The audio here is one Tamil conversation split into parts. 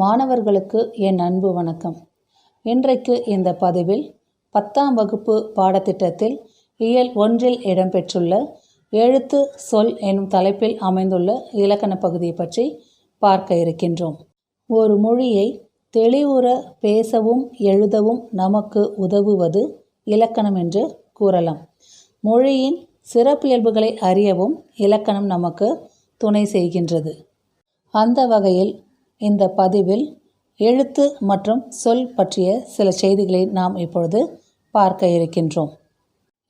மாணவர்களுக்கு என் அன்பு வணக்கம். இன்றைக்கு இந்த பதிவில் பத்தாம் வகுப்பு பாடத்திட்டத்தில் இயல் ஒன்றில் இடம்பெற்றுள்ள எழுத்து சொல் எனும் தலைப்பில் அமைந்துள்ள இலக்கண பகுதியை பற்றி பார்க்க இருக்கின்றோம். ஒரு மொழியை தெளிவுற பேசவும் எழுதவும் நமக்கு உதவுவது இலக்கணம் என்று கூறலாம். மொழியின் சிறப்பியல்புகளை அறியவும் இலக்கணம் நமக்கு துணை செய்கின்றது. அந்த வகையில் இந்த பதிவில் எழுத்து மற்றும் சொல் பற்றிய சில செய்திகளை நாம் இப்பொழுது பார்க்க இருக்கின்றோம்.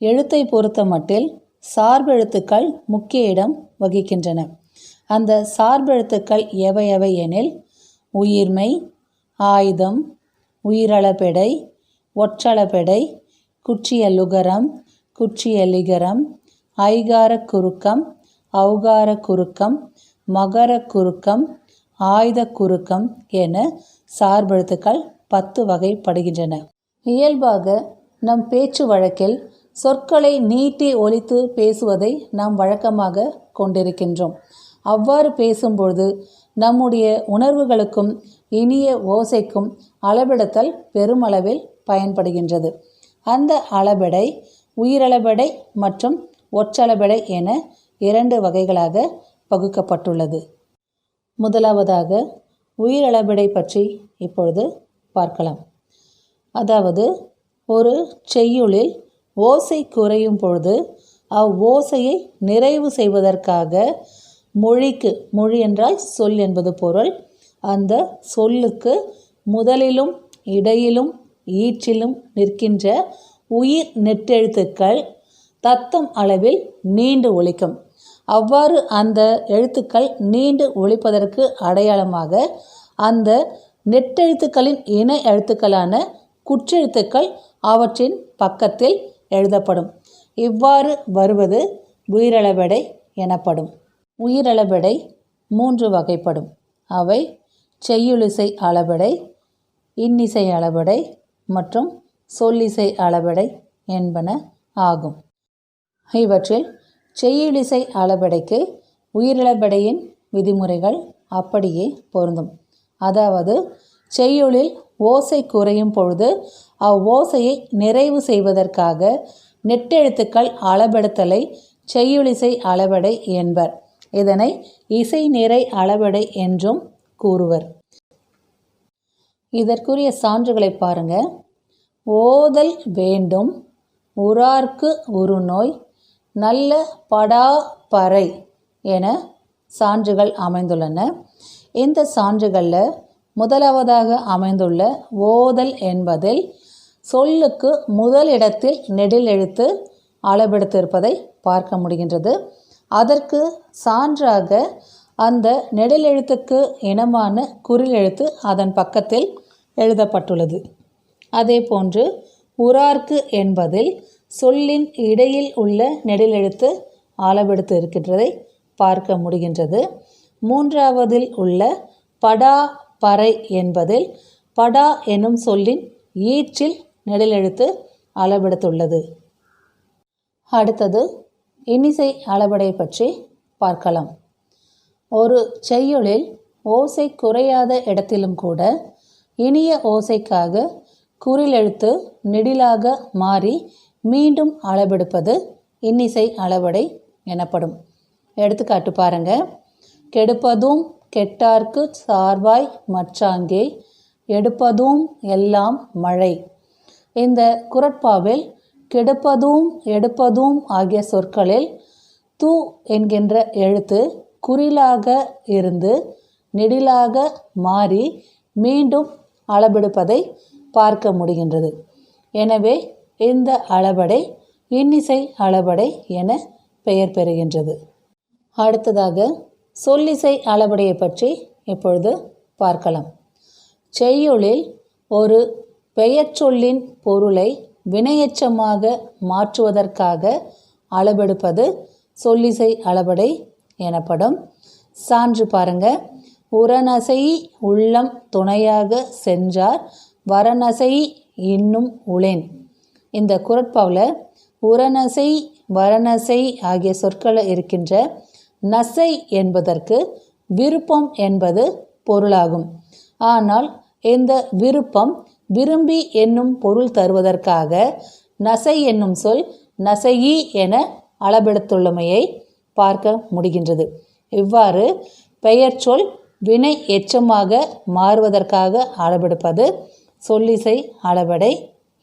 எழுத்தை பொறுத்த மட்டில் சார்பெழுத்துக்கள் முக்கிய இடம் வகிக்கின்றன. அந்த சார்பெழுத்துக்கள் எவை எவை எனில் உயிர்மை ஆயுதம் உயிரளபெடை ஒற்றளபெடை குற்றியலுகரம் குற்றியலிகரம் ஐகார குறுக்கம் அவுகார குறுக்கம் மகர குறுக்கம் ஆயுத குறுக்கம் என சார்பெழுத்துக்கள் பத்து வகைப்படுகின்றன. இயல்பாக நம் பேச்சு வழக்கில் சொற்களை நீட்டி ஒலித்து பேசுவதை நாம் வழக்கமாக கொண்டிருக்கின்றோம். அவ்வாறு பேசும்பொழுது நம்முடைய உணர்வுகளுக்கும் இனிய ஓசைக்கும் அளபெடுத்தல் பெருமளவில் பயன்படுகின்றது. அந்த அளபெடை உயிரளபெடை மற்றும் ஒற்றளபெடை என இரண்டு வகைகளாக பகுக்கப்பட்டுள்ளது. முதலாவதாக உயிரளபெடை பற்றி இப்பொழுது பார்க்கலாம். அதாவது ஒரு செய்யுளில் ஓசை குறையும் பொழுது அவ்வோசையை நிறைவு செய்வதற்காக மொழிக்கு மொழி என்றால் சொல் என்பது பொருள். அந்த சொல்லுக்கு முதலிலும் இடையிலும் ஈற்றிலும் நிற்கின்ற உயிர் நெட்டெழுத்துக்கள் தத்தம் அளவில் நீண்டு ஒழிக்கும் அவ்வாறு அந்த எழுத்துக்கள் நீண்டு ஒழிப்பதற்கு அடையாளமாக அந்த நெட்டெழுத்துக்களின் இணை எழுத்துக்களான குற்றெழுத்துக்கள் அவற்றின் பக்கத்தில் எழுதப்படும். இவ்வாறு வருவது உயிரளவெடை எனப்படும். உயிரளவெடை மூன்று வகைப்படும். அவை செய்யுளிசை அளவெடை இன்னிசை அளவெடை மற்றும் சொல்லிசை அளவெடை என்பன ஆகும். இவற்றில் செய்யுளிசை அளபெடைக்கு உயிரிழபெடையின் விதிமுறைகள் அப்படியே பொருந்தும். அதாவது செய்யுளில் ஓசை குறையும் பொழுது அவ்வோசையை நிறைவு செய்வதற்காக நெட்டெழுத்துக்கள் அளபெடுத்தலை செய்யுளிசை அளபடை என்பர். இதனை இசை நிறை அளபடை என்றும் கூறுவர். இதற்குரிய சான்றுகளை பாருங்க. ஓதல் வேண்டும் உரார்க்கு உருநோய் நல்ல படாப்பறை என சான்றுகள் அமைந்துள்ளன. இந்த சான்றுகளில் முதலாவதாக அமைந்துள்ள ஓதல் என்பதில் சொல்லுக்கு முதல் இடத்தில் நெடில் எழுத்து அளவெடுத்திருப்பதை பார்க்க முடிகின்றது. அதற்கு சான்றாக அந்த நெடில் எழுத்துக்கு இனமான குறில் எழுத்து அதன் பக்கத்தில் எழுதப்பட்டுள்ளது. அதே போன்று உரார்க்கு என்பதில் சொல்லின் இடையில் உள்ள நெடிலெழுத்து ஆலபெடுத்து இருக்கின்றதை பார்க்க முடிகின்றது. மூன்றாவதில் உள்ள படா பறை என்பதில் படா எனும் சொல்லின் ஈற்றில் நெடிலெழுத்து அளவெடுத்துள்ளது அடுத்தது இனிசை அளவடை பற்றி பார்க்கலாம். ஒரு செய்யுளில் ஓசை குறையாத இடத்திலும் கூட இனிய ஓசைக்காக குறிலெழுத்து நெடிலாக மாறி மீண்டும் அளவெடுப்பது இன்னிசை அளவடை எனப்படும். எடுத்துக்காட்டு பாருங்க. கெடுப்பதும் கெட்டார்க்கு சார்வாய் மற்றாங்கே எடுப்பதும் எல்லாம் மழை. இந்த குரட்பாவில் கெடுப்பதும் எடுப்பதும் ஆகிய சொற்களில் தூ என்கின்ற எழுத்து குறிலாக இருந்து நெடிலாக மாறி மீண்டும் அளபெடுப்பதை பார்க்க முடிகின்றது. எனவே இந்த அளபடை இன்னிசை அளபடை என பெயர் பெறுகின்றது. அடுத்ததாக சொல்லிசை அளபடையை பற்றி இப்பொழுது பார்க்கலாம். செய்யுளில் ஒரு பெயர்ச்சொல்லின் பொருளை வினையச்சமாக மாற்றுவதற்காக அளபெடுப்பது சொல்லிசை அளபடை எனப்படும். சான்று பாருங்க. உரநசை உள்ளம் துணையாக சென்றார் வரநசை இன்னும் உளேன். இந்த குரட்பாவில் உரநசை வரநசை ஆகிய சொற்கள் இருக்கின்ற நசை என்பதற்கு விருப்பம் என்பது பொருளாகும். ஆனால் இந்த விருப்பம் விரும்பி என்னும் பொருள் தருவதற்காக நசை என்னும் சொல் நசையி என அளபெடுத்துள்ளமையை பார்க்க முடிகின்றது. இவ்வாறு பெயர் சொல் வினை எச்சமாக மாறுவதற்காக அளபெடுப்பது சொல்லிசை அளபடை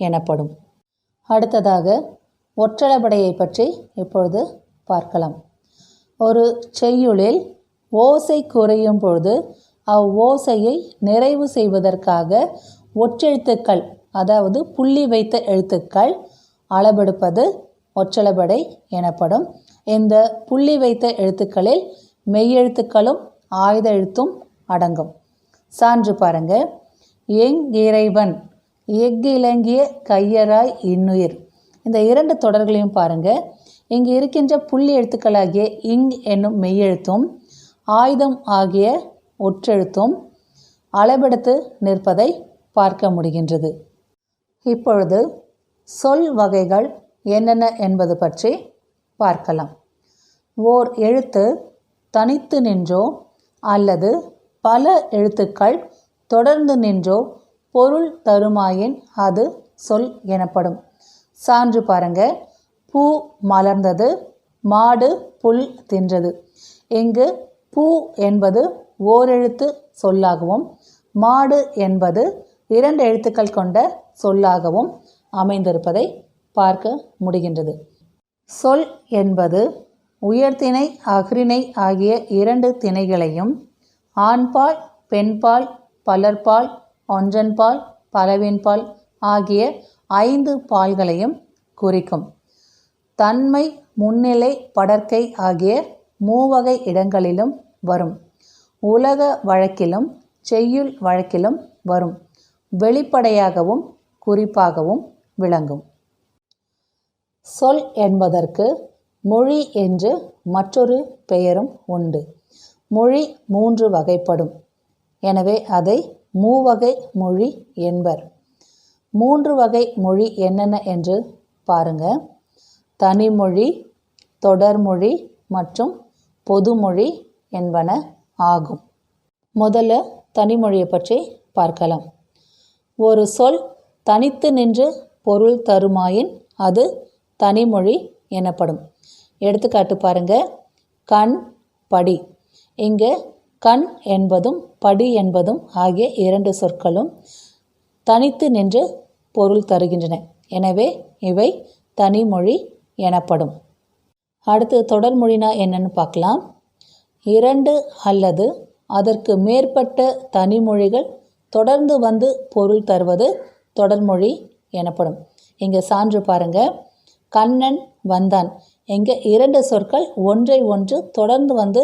எனப்படும். அடுத்ததாக ஒற்றளபடையை பற்றி இப்பொழுது பார்க்கலாம். ஒரு செய்யுளில் ஓசை குறையும் பொழுது அவ்வோசையை நிறைவு செய்வதற்காக ஒற்றெழுத்துக்கள் அதாவது புள்ளி வைத்த எழுத்துக்கள் அளபெடுப்பது ஒற்றளபடை எனப்படும். இந்த புள்ளி வைத்த எழுத்துக்களில் மெய்யெழுத்துக்களும் ஆயுத எழுத்தும் அடங்கும். சான்று பாருங்க. எங் இறைவன் எஃகிலங்கிய கையராய் இன்னுயிர். இந்த இரண்டு தொடர்களையும் பாருங்க. இங்கு இருக்கின்ற புள்ளி எழுத்துக்களாகிய இங் என்னும் மெய்யெழுத்தும் ஆயுதம் ஆகிய ஒற்றெழுத்தும் அளபெடுத்து நிற்பதை பார்க்க முடிகின்றது. இப்பொழுது சொல் வகைகள் என்னென்ன என்பது பற்றி பார்க்கலாம். ஓர் எழுத்து தனித்து நின்றோ அல்லது பல எழுத்துக்கள் தொடர்ந்து நின்றோ பொருள் தருமாயின் அது சொல் எனப்படும். சான்று பாருங்க. பூ மலர்ந்தது மாடு புல் தின்றது. இங்கு பூ என்பது ஓரெழுத்து சொல்லாகவும் மாடு என்பது இரண்டு எழுத்துக்கள் கொண்ட சொல்லாகவும் அமைந்திருப்பதை பார்க்க முடிகின்றது. சொல் என்பது உயர்திணை அஃறிணை ஆகிய இரண்டு திணைகளையும் ஆண்பால் பெண்பால் பலர்பால் ஒன்றன்பால் பலவின்பால் ஆகிய ஐந்து பால்களையும் குறிக்கும். தன்மை முன்னிலை படற்கை ஆகிய மூவகை இடங்களிலும் வரும். உலக வழக்கிலும் செய்யுள் வழக்கிலும் வரும். வெளிப்படையாகவும் குறிப்பாகவும் விளங்கும். சொல் என்பதற்கு மொழி என்று மற்றொரு பெயரும் உண்டு. மொழி மூன்று வகைப்படும். எனவே அதை மூவகை மொழி என்பர். மூன்று வகை மொழி என்னென்ன என்று பாருங்க. தனிமொழி தொடர்மொழி மற்றும் பொதுமொழி என்பன ஆகும். முதல்ல தனிமொழியை பற்றி பார்க்கலாம். ஒரு சொல் தனித்து நின்று பொருள் தருமாயின் அது தனிமொழி எனப்படும். எடுத்துக்காட்டு பாருங்க. கண் படி. இங்கே கண் என்பதும் படி என்பதும் ஆகிய இரண்டு சொற்களும் தனித்து நின்று பொருள் தருகின்றன. எனவே இவை தனிமொழி எனப்படும். அடுத்து தொடர்மொழினா என்னன்னு பார்க்கலாம். இரண்டு அல்லது அதற்கு மேற்பட்ட தனிமொழிகள் தொடர்ந்து வந்து பொருள் தருவது தொடர்மொழி எனப்படும். இங்கே சான்று பாருங்க. கண்ணன் வந்தான். இங்கே இரண்டு சொற்கள் ஒன்றை ஒன்று தொடர்ந்து வந்து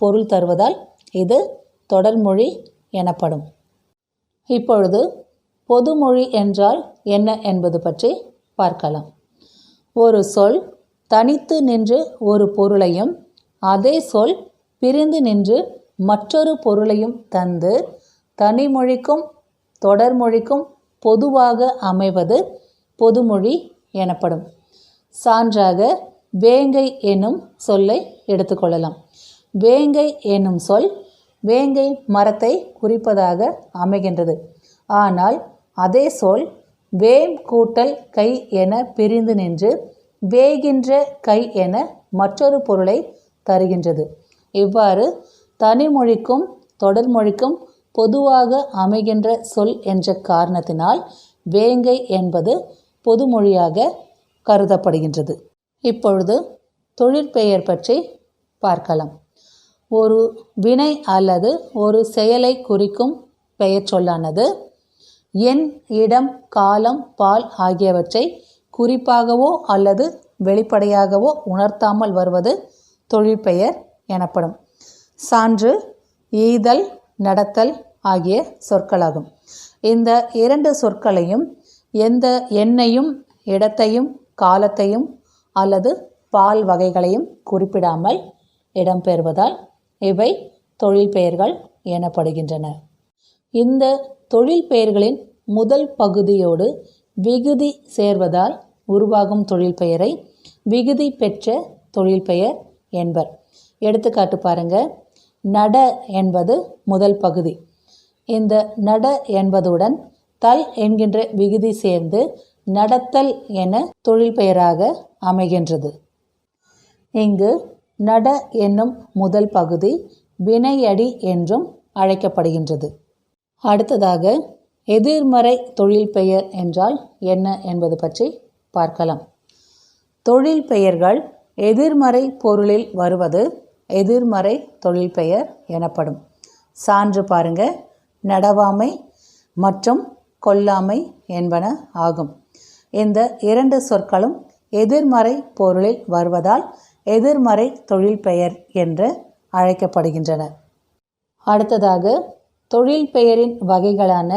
பொருள் தருவதால் இது தொடர்மொழி எனப்படும். இப்பொழுது பொதுமொழி என்றால் என்ன என்பது பற்றி பார்க்கலாம். ஒரு சொல் தனித்து நின்று ஒரு பொருளையும் அதே சொல் பிரிந்து நின்று மற்றொரு பொருளையும் தந்து தனிமொழிக்கும் தொடர்மொழிக்கும் பொதுவாக அமைவது பொதுமொழி எனப்படும். சான்றாக வேங்கை என்னும் சொல்லை எடுத்துக்கொள்ளலாம் வேங்கை என்னும் சொல் வேங்கை மரத்தை குறிப்பதாக அமைகின்றது. ஆனால் அதே சொல் வேம் கூட்டல் கை என பிரிந்து நின்று வேகின்ற கை என மற்றொரு பொருளை தருகின்றது. இவ்வாறு தனிமொழிக்கும் தொடர்மொழிக்கும் பொதுவாக அமைகின்ற சொல் என்ற காரணத்தினால் வேங்கை என்பது பொதுமொழியாக கருதப்படுகின்றது. இப்பொழுது தொழிற்பெயர் பற்றி பார்க்கலாம். ஒரு வினை அல்லது ஒரு செயலை குறிக்கும் பெயர் சொல்லானது. எண் இடம் காலம் பால் ஆகியவற்றை குறிப்பாகவோ அல்லது வெளிப்படையாகவோ உணர்த்தாமல் வருவது தொழிற்பெயர் எனப்படும். சான்று ஈதல் நடத்தல் ஆகிய சொற்களாகும். இந்த இரண்டு சொற்களையும் எந்த எண்ணையும் இடத்தையும் காலத்தையும் அல்லது பால் வகைகளையும் குறிப்பிடாமல் இடம்பெறுவதால் இவை தொழில் பெயர்கள் எனப்படுகின்றன. இந்த தொழில் பெயர்களின் முதல் பகுதியோடு விகுதி சேர்வதால் உருவாகும் தொழில் பெயரை விகுதி பெற்ற தொழில் பெயர் என்பர். எடுத்துக்காட்டு பாருங்க. நட என்பது முதல் பகுதி. இந்த நட என்பதுடன் தல் என்கின்ற விகுதி சேர்ந்து நடத்தல் என தொழில் பெயராக அமைகின்றது. இங்கு நட என்னும் முதல் பகுதி வினையடி என்றும் அழைக்கப்படுகின்றது. அடுத்ததாக எதிர்மறை தொழில் பெயர் என்றால் என்ன என்பது பற்றி பார்க்கலாம். தொழில் பெயர்கள் எதிர்மறை பொருளில் வருவது எதிர்மறை தொழில் பெயர் எனப்படும். சான்று பாருங்க நடவாமை மற்றும் கொல்லாமை என்பன ஆகும். இந்த இரண்டு சொற்களும் எதிர்மறை பொருளில் வருவதால் எதிர்மறை தொழில் பெயர் என்று அழைக்கப்படுகின்றன. அடுத்ததாக தொழில் பெயரின் வகைகளான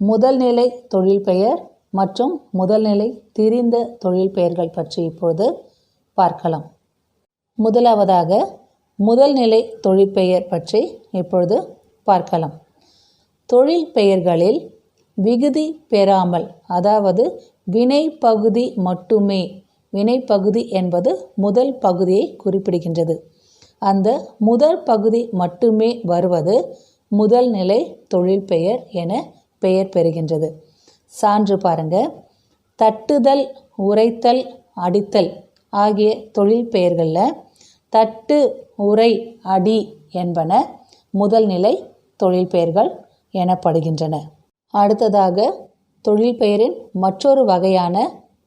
முதல்நிலை தொழில் பெயர் மற்றும் முதல்நிலை திரிந்த தொழில் பெயர்கள் பற்றி இப்பொழுது பார்க்கலாம். முதலாவதாக முதல்நிலை தொழிற்பெயர் பற்றி இப்பொழுது பார்க்கலாம். தொழில் பெயர்களில் விகுதி பெறாமல் அதாவது வினை பகுதி மட்டுமே வினைப்பகுதி என்பது முதல் பகுதியை குறிப்பிடுகின்றது. அந்த முதல் பகுதி மட்டுமே வருவது முதல் நிலை தொழில் பெயர் என பெயர் பெறுகின்றது. சான்று பாருங்க. தட்டுதல் உரைத்தல் அடித்தல் ஆகிய தொழில் பெயர்களில் தட்டு உரை அடி என்பன முதல் நிலை தொழில் பெயர்கள் எனப்படுகின்றன. அடுத்ததாக தொழில் பெயரின் மற்றொரு வகையான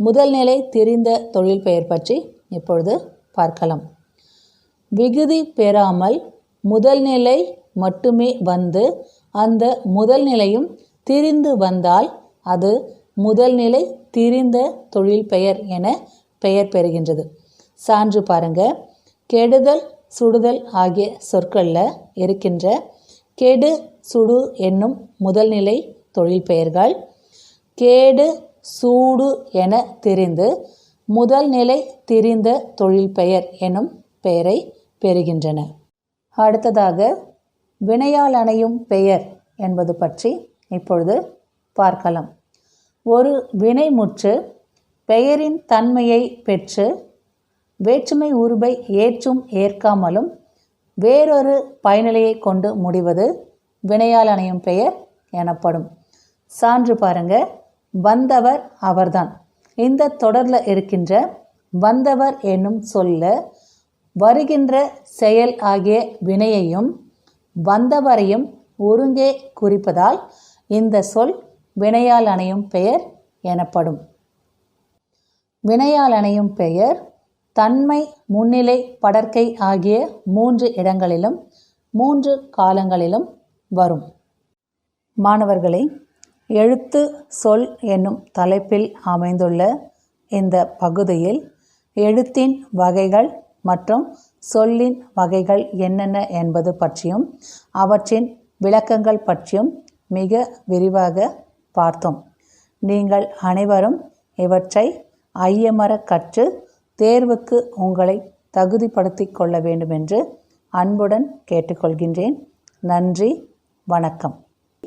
முதல்நிலை தெரிந்த தொழில் பெயர் பற்றி இப்பொழுது பார்க்கலாம். விகுதி பெறாமல் முதல்நிலை மட்டுமே வந்து அந்த முதல் நிலையும் திரிந்து வந்தால் அது முதல்நிலை திரிந்த தொழில் பெயர் என பெயர் பெறுகின்றது. சான்று பாருங்க. கெடுதல் சுடுதல் ஆகிய சொற்களில் இருக்கின்ற கெடு சுடு என்னும் முதல்நிலை தொழில் பெயர்கள். கேடு சூடு என தெரிந்து முதல் நிலை திரிந்த தொழில் பெயர் எனும் பெயரை பெறுகின்றன. அடுத்ததாக வினையால் அணையும் பெயர் என்பது பற்றி இப்பொழுது பார்க்கலாம். ஒரு வினைமுற்று பெயரின் தன்மையை பெற்று வேற்றுமை உருபை ஏற்றும் ஏற்காமலும் வேறொரு பயனிலையை கொண்டு முடிவது வினையால் அணையும் பெயர் எனப்படும். சான்று பாருங்கள் வந்தவர் அவர்தான். இந்த தொடரில் இருக்கின்ற வந்தவர் என்னும் சொல்ல வருகின்ற செயல் ஆகிய வினையையும் வந்தவரையும் ஒருங்கே குறிப்பதால் இந்த சொல் வினையால் அணையும் பெயர் எனப்படும். வினையால் அணையும் பெயர் தன்மை முன்னிலை படற்கை ஆகிய மூன்று இடங்களிலும் மூன்று காலங்களிலும் வரும். மாணவர்களே எழுத்து சொல் என்னும் தலைப்பில் அமைந்துள்ள இந்த பகுதியில் எழுத்தின் வகைகள் மற்றும் சொல்லின் வகைகள் என்னென்ன என்பது பற்றியும் அவற்றின் விளக்கங்கள் பற்றியும் மிக விரிவாக பார்த்தோம். நீங்கள் அனைவரும் இவற்றை ஐயமர கற்று தேர்வுக்கு உங்களை தகுதிப்படுத்தி கொள்ள வேண்டுமென்று அன்புடன் கேட்டுக்கொள்கின்றேன். நன்றி வணக்கம்.